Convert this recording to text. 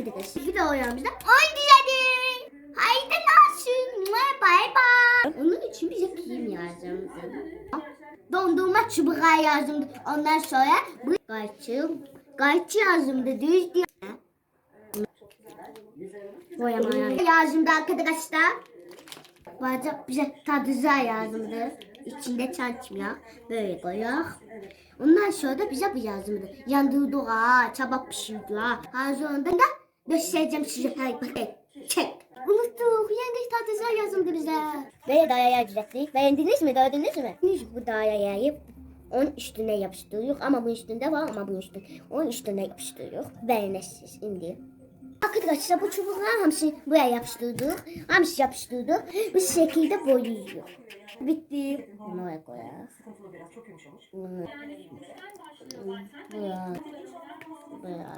arkadaşlar. Video oynamışlar. On güzeldi. Haydi nasıl? Bye bye. Onun için bize kim yazdım? Dondurma çubuğa yazdım. Ondan sonra bu gayçı, gayçı yazdım düz diye. Boyamaya yazdım arkadaşlar. Bazen bize tadıza yazımdı. İçinde çançmıyor. Böyle koyak. Ondan sonra da bize bu yazımdı. Yandırdı ha, çabuk pişirdi ha. Hazırında da göstereceğim size. Hadi bakayım. Çek. Unuttuk. Yengeç tadıza yazımdı bize. Böyle daya yazacaktık. Beğendiniz mi? Gördünüz mü? Biz bu daya yayıp onun üstüne yapıştırıyoruz. Ama bunun üstünde var ama bunun üstünde. Onun üstüne yapıştırıyoruz. Beğenirsiniz şimdi. Arkadaşlar bu çubuklar hamsi buraya yapıştırdık. Hamsi yapıştırdık. Bu şekilde boyuyor. Bitti. Bunu oraya yumuşamış. Bunu buraya. Buraya.